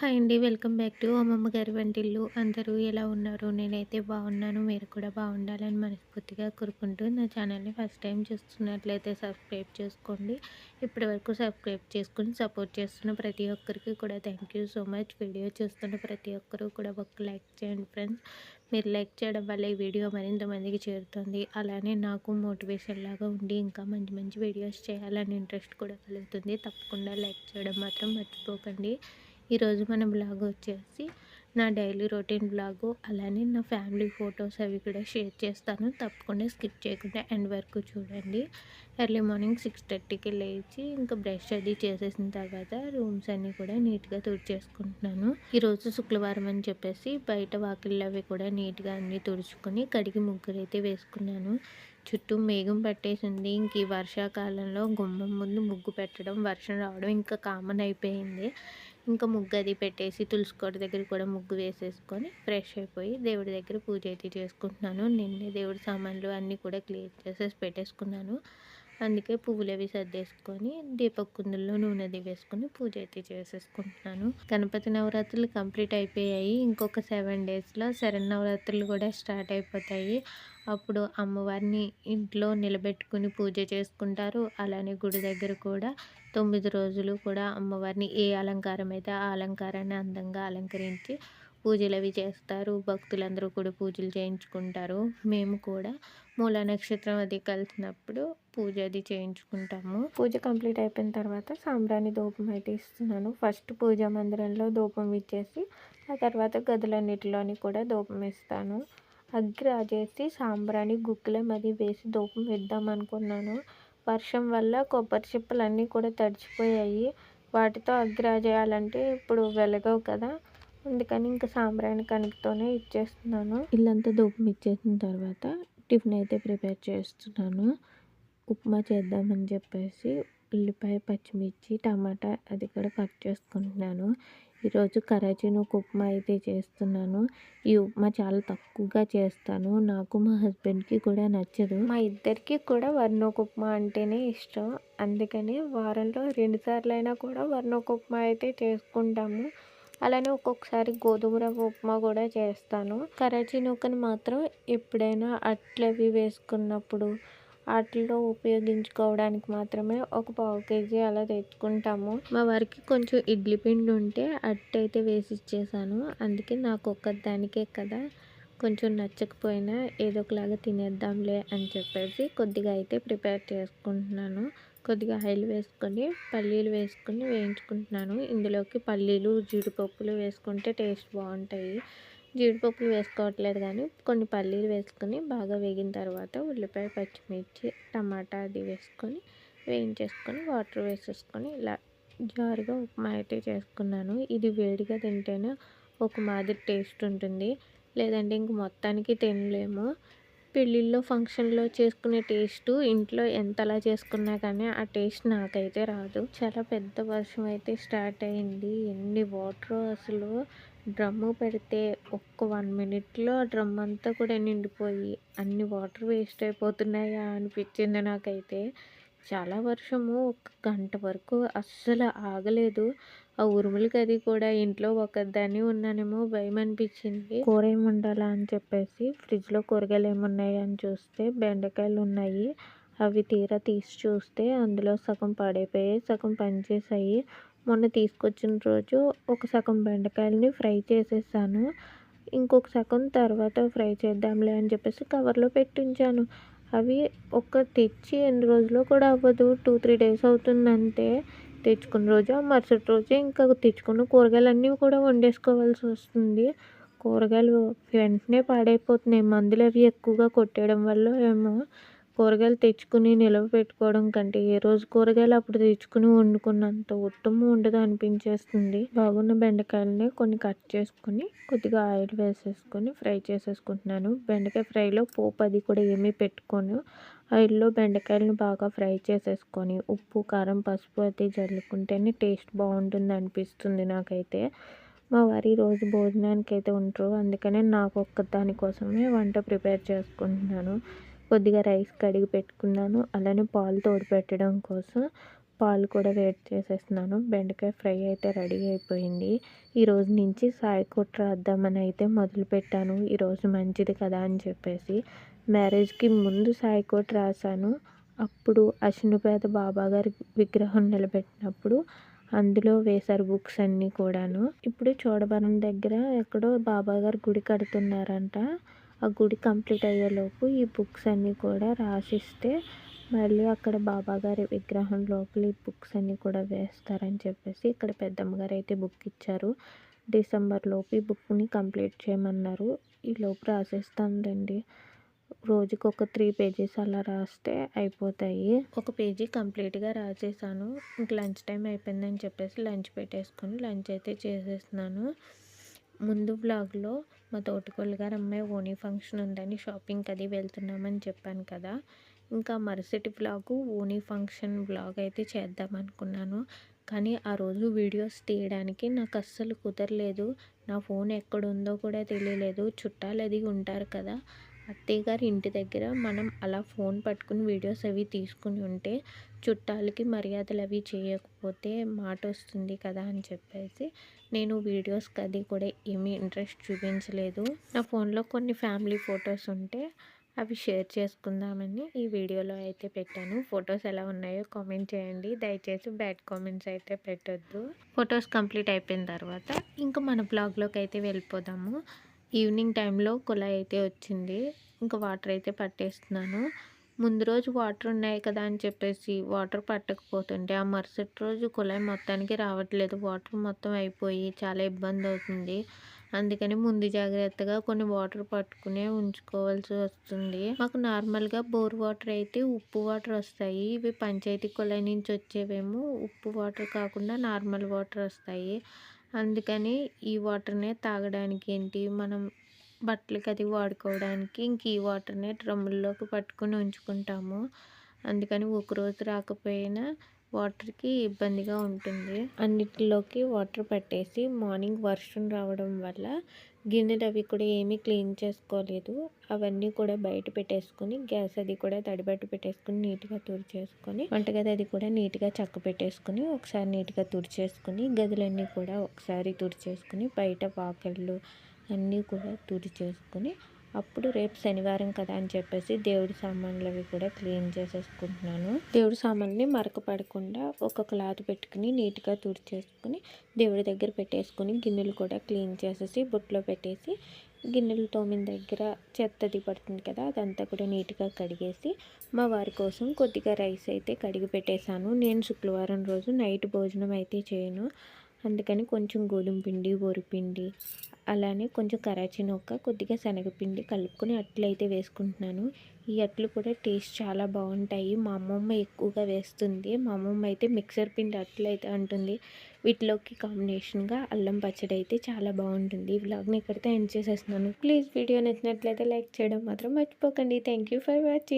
Hi అండి. Welcome back to అమ్మమ్మ గారి వంటిల్లు. అందరూ ఎలా ఉన్నారు? నేనైతే బాగున్నాను. మీరు కూడా బాగుండాలని మనస్ఫూర్తిగా కోరుకుంటూ నా ఛానల్ని ఫస్ట్ టైం చూస్తున్నట్లయితే సబ్స్క్రైబ్ చేసుకోండి. ఇప్పటి వరకు సబ్స్క్రైబ్ చేసుకుని సపోర్ట్ చేస్తున్న ప్రతి ఒక్కరికి కూడా thank you so much. Video చూస్తున్న ప్రతి ఒక్కరూ కూడా ఒక లైక్ చేయండి ఫ్రెండ్స్. మీరు లైక్ చేయడం వల్ల ఈ వీడియో మరింత మందికి చేరుతుంది. అలానే నాకు మోటివేషన్ లాగా ఉండి ఇంకా మంచి మంచి వీడియోస్ చేయాలని ఇంట్రెస్ట్ కూడా కలుగుతుంది. తప్పకుండా లైక్ చేయడం మాత్రం మర్చిపోకండి. ఈరోజు మన బ్లాగ్ వచ్చేసి నా డైలీ రొటీన్ బ్లాగు. అలానే నా ఫ్యామిలీ ఫొటోస్ అవి కూడా షేర్ చేస్తాను. తప్పకుండా స్కిప్ చేయకుండా ఎండ్ వరకు చూడండి. ఎర్లీ మార్నింగ్ సిక్స్ థర్టీకి లేచి ఇంకా బ్రష్ అది చేసేసిన తర్వాత రూమ్స్ అన్నీ కూడా నీట్గా తుడిచేసుకుంటున్నాను. ఈరోజు శుక్రవారం అని చెప్పేసి బయట వాకిళ్ళు అవి కూడా నీట్గా అన్నీ తుడుచుకొని కడిగి ముగ్గురు అయితే వేసుకున్నాను. చుట్టూ మేఘం పట్టేసింది. ఇంక ఈ వర్షాకాలంలో గుమ్మం ముందు ముగ్గు పెట్టడం వర్షం రావడం ఇంకా కామన్ అయిపోయింది. ఇంకా ముగ్గు అది పెట్టేసి తులసి కోట దగ్గర కూడా ముగ్గు వేసేసుకొని ఫ్రెష్ అయిపోయి దేవుడి దగ్గర పూజ అయితే చేసుకుంటున్నాను. నిన్నే దేవుడి సామాన్లు అన్నీ కూడా క్లియర్ చేసేసి పెట్టేసుకున్నాను. అందుకే పువ్వులు అవి సర్దేసుకొని దీపక్ కుందుల్లో నూనె అది వేసుకొని పూజ అయితే చేసేసుకుంటున్నాను. గణపతి నవరాత్రులు కంప్లీట్ అయిపోయాయి. ఇంకొక సెవెన్ డేస్లో శరణ్ నవరాత్రులు కూడా స్టార్ట్ అయిపోతాయి. అప్పుడు అమ్మవారిని ఇంట్లో నిలబెట్టుకుని పూజ చేసుకుంటారు. అలానే గుడి దగ్గర కూడా తొమ్మిది రోజులు కూడా అమ్మవారిని ఏ అలంకారం అయితే ఆ అలంకారాన్ని అందంగా అలంకరించి పూజలు అవి చేస్తారు. భక్తులందరూ కూడా పూజలు చేయించుకుంటారు. మేము కూడా మూల నక్షత్రం అది కలిసినప్పుడు పూజ అది చేయించుకుంటాము. పూజ కంప్లీట్ అయిపోయిన తర్వాత సాంబ్రాణి ధూపం అయితే ఇస్తున్నాను. ఫస్ట్ పూజా మందిరంలో ధూపం ఇచ్చేసి ఆ తర్వాత గదులన్నిటిలోని కూడా ధూపం ఇస్తాను. అగ్గి రాజేసి సాంబ్రాణి గుక్కులే మరి వేసి ధూపం వేద్దాం అనుకున్నాను. వర్షం వల్ల కొబ్బరి చిప్పలు అన్నీ కూడా తడిచిపోయాయి. వాటితో అగ్గి రాజేయాలంటే ఇప్పుడు వెలగవు కదా. అందుకని ఇంకా సాంబ్రాణి కణికతోనే ఇచ్చేస్తున్నాను. ఇల్లంతా ధూపం ఇచ్చేసిన తర్వాత టిఫిన్ అయితే ప్రిపేర్ చేస్తున్నాను. ఉప్మా చేద్దామని చెప్పేసి ఉల్లిపాయ పచ్చిమిర్చి టమాటా అది కూడా కట్ చేసుకుంటున్నాను. ఈరోజు కరాచీను ఉప్మా అయితే చేస్తున్నాను. ఈ ఉప్మా చాలా తక్కువగా చేస్తాను. నాకు మా హస్బెండ్కి కూడా నచ్చదు. మా ఇద్దరికి కూడా వర్ణోక ఉప్మా అంటేనే ఇష్టం. అందుకని వారంలో రెండు సార్లు అయినా కూడా వర్ణోక ఉప్మా అయితే చేసుకుంటాము. అలానే ఒక్కొక్కసారి గోధుమ రవ్వ ఉప్మా కూడా చేస్తాను. కరాచీ నూకను మాత్రం ఎప్పుడైనా అట్లవి వేసుకున్నప్పుడు వాటిలో ఉపయోగించుకోవడానికి మాత్రమే ఒక పావు కేజీ అలా తెచ్చుకుంటాము. మా వారికి కొంచెం ఇడ్లీ పిండి ఉంటే అట్టయితే వేసి ఇచ్చేసాను. అందుకే నాకు ఒక్కదానికే కదా. కొంచెం నచ్చకపోయినా ఏదో ఒకలాగా తినేద్దాంలే అని చెప్పేసి కొద్దిగా అయితే ప్రిపేర్ చేసుకుంటున్నాను. కొద్దిగా ఆయిల్ వేసుకొని పల్లీలు వేసుకొని వేయించుకుంటున్నాను. ఇందులోకి పల్లీలు జీడిపప్పులు వేసుకుంటే టేస్ట్ బాగుంటాయి. జీడిపప్పులు వేసుకోవట్లేదు కానీ కొన్ని పల్లీలు వేసుకొని బాగా వేగిన తర్వాత ఉల్లిపాయ పచ్చిమిర్చి టమాటా అది వేసుకొని వేయించేసుకొని వాటర్ వేసేసుకొని ఇలా జారుగా ఉప్మా అయితే చేసుకున్నాను. ఇది వేడిగా తింటేనే ఒక మాదిరి టేస్ట్ ఉంటుంది. లేదంటే ఇంక మొత్తానికి తినలేము. పెళ్ళిళ్ళలో ఫంక్షన్లో చేసుకునే టేస్ట్ ఇంట్లో ఎంతలా చేసుకున్నా కానీ ఆ టేస్ట్ నాకైతే రాదు. చాలా పెద్ద వర్షం అయితే స్టార్ట్ అయింది. ఎన్ని వాటర్ అసలు? డ్రమ్ము పెడితే ఒక్క వన్ మినిట్లో ఆ డ్రమ్ అంతా కూడా నిండిపోయి అన్ని వాటర్ వేస్ట్ అయిపోతున్నాయా అనిపించింది నాకైతే. చాలా వర్షము ఒక గంట వరకు అస్సలు ఆగలేదు. ఆ ఉరుములకి అది కూడా ఇంట్లో ఒకదాన్ని ఉన్నానేమో భయం అనిపించింది. కూర ఏమి ఉండాలా అని చెప్పేసి ఫ్రిడ్జ్లో కూరగాయలు ఏమున్నాయా అని చూస్తే బెండకాయలు ఉన్నాయి అవి తీరా తీసి చూస్తే అందులో సగం పాడైపోయాయి సగం పనిచేసాయి. మొన్న తీసుకొచ్చిన రోజు ఒక సగం బెండకాయలని ఫ్రై చేసేసాను. ఇంకొక సగం తర్వాత ఫ్రై చేద్దాంలే అని చెప్పేసి కవర్లో పెట్టించాను. అవి ఒక తెచ్చి ఎన్ని రోజులు కూడా అవ్వదు. టూ త్రీ డేస్ అవుతుంది అంతే. తెచ్చుకున్న రోజు మరుసటి రోజే ఇంకా తెచ్చుకున్న కూరగాయలు అన్నీ కూడా వండేసుకోవాల్సి వస్తుంది. కూరగాయలు వెంటనే పాడైపోతున్నాయి. మందులు అవి ఎక్కువగా కొట్టేయడం వల్ల ఏమో. కూరగాయలు తెచ్చుకుని నిల్వ పెట్టుకోవడం కంటే ఏ రోజు కూరగాయలు అప్పుడు తెచ్చుకుని వండుకున్నంత ఉత్తమం ఉండదు అనిపించేస్తుంది. బాగున్న బెండకాయలని కొన్ని కట్ చేసుకొని కొద్దిగా ఆయిల్ వేసేసుకొని ఫ్రై చేసేసుకుంటున్నాను. బెండకాయ ఫ్రైలో పోపు అది కూడా ఏమీ పెట్టుకోను. ఆయిల్లో బెండకాయలను బాగా ఫ్రై చేసేసుకొని ఉప్పు కారం పసుపు అది జల్లుకుంటేనే టేస్ట్ బాగుంటుంది అనిపిస్తుంది నాకైతే. మా వారి రోజు భోజనానికి అయితే ఉంటారు. అందుకనే నాకు ఒక్క దానికోసమే వంట ప్రిపేర్ చేసుకుంటున్నాను. కొద్దిగా రైస్ కడిగి పెట్టుకున్నాను. అలానే పాలు తోడు పెట్టడం కోసం పాలు కూడా వేడి చేసేస్తున్నాను. బెండకాయ ఫ్రై అయితే రెడీ అయిపోయింది. ఈరోజు నుంచి సాయి కొట్టు రాద్దామని అయితే మొదలుపెట్టాను ఈరోజు మంచిది కదా అని చెప్పేసి మ్యారేజ్కి ముందు సాయి కొట్టు రాశాను. అప్పుడు అశ్వినిపేట బాబా గారి విగ్రహం నిలబెట్టినప్పుడు అందులో వేశారు బుక్స్ అన్నీ కూడాను. ఇప్పుడు చోడవరం దగ్గర ఎక్కడో బాబా గారు గుడి కడుతున్నారంట. ఆ గుడి కంప్లీట్ అయ్యేలోపు ఈ బుక్స్ అన్నీ కూడా రాసిస్తే మళ్ళీ అక్కడ బాబా గారి విగ్రహం లోపల ఈ బుక్స్ అన్నీ కూడా వేస్తారని చెప్పేసి ఇక్కడ పెద్దమ్మ గారు అయితే బుక్ ఇచ్చారు. డిసెంబర్లోపు ఈ బుక్ని కంప్లీట్ చేయమన్నారు. ఈ లోపు రాసేస్తానులేండి. రోజుకి ఒక త్రీ పేజెస్ అలా రాస్తే అయిపోతాయి. ఒక పేజీ కంప్లీట్గా రాసేసాను. ఇంక లంచ్ టైం అయిపోయిందని చెప్పేసి లంచ్ పెట్టేసుకొని లంచ్ అయితే చేసేస్తున్నాను. ముందు బ్లాగ్లో మా తోటికోళ్ళ గారు అమ్మాయి ఓనీ ఫంక్షన్ ఉందని షాపింగ్కి అది వెళ్తున్నామని చెప్పాను కదా. ఇంకా మరుసటి బ్లాగు ఓనీ ఫంక్షన్ బ్లాగ్ అయితే చేద్దాం అనుకున్నాను. కానీ ఆ రోజు వీడియోస్ తీయడానికి నాకు అస్సలు కుదరలేదు. నా ఫోన్ ఎక్కడుందో కూడా తెలియలేదు. చుట్టాలు అది ఉంటారు కదా. అత్తయ్య గారి ఇంటి దగ్గర మనం అలా ఫోన్ పట్టుకుని వీడియోస్ అవి తీసుకుని ఉంటే చుట్టాలకి మర్యాదలు అవి చేయకపోతే మాట వస్తుంది కదా అని చెప్పేసి నేను వీడియోస్కి అది కూడా ఏమీ ఇంట్రెస్ట్ చూపించలేదు. నా ఫోన్లో కొన్ని ఫ్యామిలీ ఫొటోస్ ఉంటే అవి షేర్ చేసుకుందామని ఈ వీడియోలో అయితే పెట్టాను. ఫొటోస్ ఎలా ఉన్నాయో కామెంట్ చేయండి. దయచేసి బ్యాడ్ కామెంట్స్ అయితే పెట్టొద్దు. ఫొటోస్ కంప్లీట్ అయిపోయిన తర్వాత ఇంకా మన బ్లాగ్లోకి అయితే వెళ్ళిపోదాము. ఈవినింగ్ టైంలో కుళాయి అయితే వచ్చింది. ఇంకా వాటర్ అయితే పట్టేస్తున్నాను. ముందు రోజు వాటర్ ఉన్నాయి కదా అని చెప్పేసి వాటర్ పట్టకపోతుంటే ఆ మరుసటి రోజు కుళాయి మొత్తానికి రావట్లేదు. వాటర్ మొత్తం అయిపోయి చాలా ఇబ్బంది అవుతుంది. అందుకని ముందు జాగ్రత్తగా కొన్ని వాటర్ పట్టుకునే ఉంచుకోవాల్సి వస్తుంది. మాకు నార్మల్గా బోర్ వాటర్ అయితే ఉప్పు వాటర్ వస్తాయి. ఇవి పంచాయతీ కుళాయి నుంచి వచ్చేవేమో ఉప్పు వాటర్ కాకుండా నార్మల్ వాటర్ వస్తాయి. అందుకని ఈ వాటర్నే తాగడానికి ఏంటి మనం బట్టలకి అది వాడుకోవడానికి ఇంక ఈ వాటర్నే డ్రమ్ముల్లోకి పట్టుకొని ఉంచుకుంటాము. అందుకని ఒక రోజు రాకపోయినా వాటర్కి ఇబ్బందిగా ఉంటుంది. అన్నిటిలోకి వాటర్ పెట్టేసి మార్నింగ్ వర్షం రావడం వల్ల గిన్నెలు అవి కూడా ఏమీ క్లీన్ చేసుకోలేదు. అవన్నీ కూడా బయట పెట్టేసుకొని గ్యాస్ అది కూడా తడిబట్టు పెట్టేసుకుని నీట్గా తుడిచేసుకొని వంటగది అది కూడా నీట్గా చక్క పెట్టేసుకుని ఒకసారి నీట్గా తుడిచేసుకుని గదులన్నీ కూడా ఒకసారి తుడిచేసుకుని బయట వాకళ్ళు అన్నీ కూడా తుడిచేసుకుని అప్పుడు రేపు శనివారం కదా అని చెప్పేసి దేవుడి సామాన్లు అవి కూడా క్లీన్ చేసేసుకుంటున్నాను. దేవుడి సామాన్ని మరక పడకుండా ఒక క్లాత్ పెట్టుకుని నీట్గా తుడిచేసుకుని దేవుడి దగ్గర పెట్టేసుకుని గిన్నెలు కూడా క్లీన్ చేసేసి బుట్టలో పెట్టేసి గిన్నెలు తోమిన దగ్గర చెత్తది పడుతుంది కదా అదంతా కూడా నీట్గా కడిగేసి మా వారి కోసం కొద్దిగా రైస్ అయితే కడిగి పెట్టేశాను. నేను శుక్రవారం రోజు నైట్ భోజనం అయితే చేయను. అందుకని కొంచెం గోధుమ పిండి వరిపిండి అలానే కొంచెం కరాచీ నొక్క కొద్దిగా శనగపిండి కలుపుకొని అట్లు అయితే వేసుకుంటున్నాను. ఈ అట్లు కూడా టేస్ట్ చాలా బాగుంటాయి. మా అమ్మమ్మ ఎక్కువగా వేస్తుంది. మా అమ్మమ్మ అయితే మిక్సర్ పిండి అట్లు అయితే అంటుంది. వీటిలోకి కాంబినేషన్గా అల్లం పచ్చడి అయితే చాలా బాగుంటుంది. ఈ వ్లాగ్ని ఇక్కడితో ఎండ్ చేసేస్తున్నాను. ప్లీజ్ వీడియో నచ్చినట్లయితే లైక్ చేయడం మాత్రం మర్చిపోకండి. Thank you for watching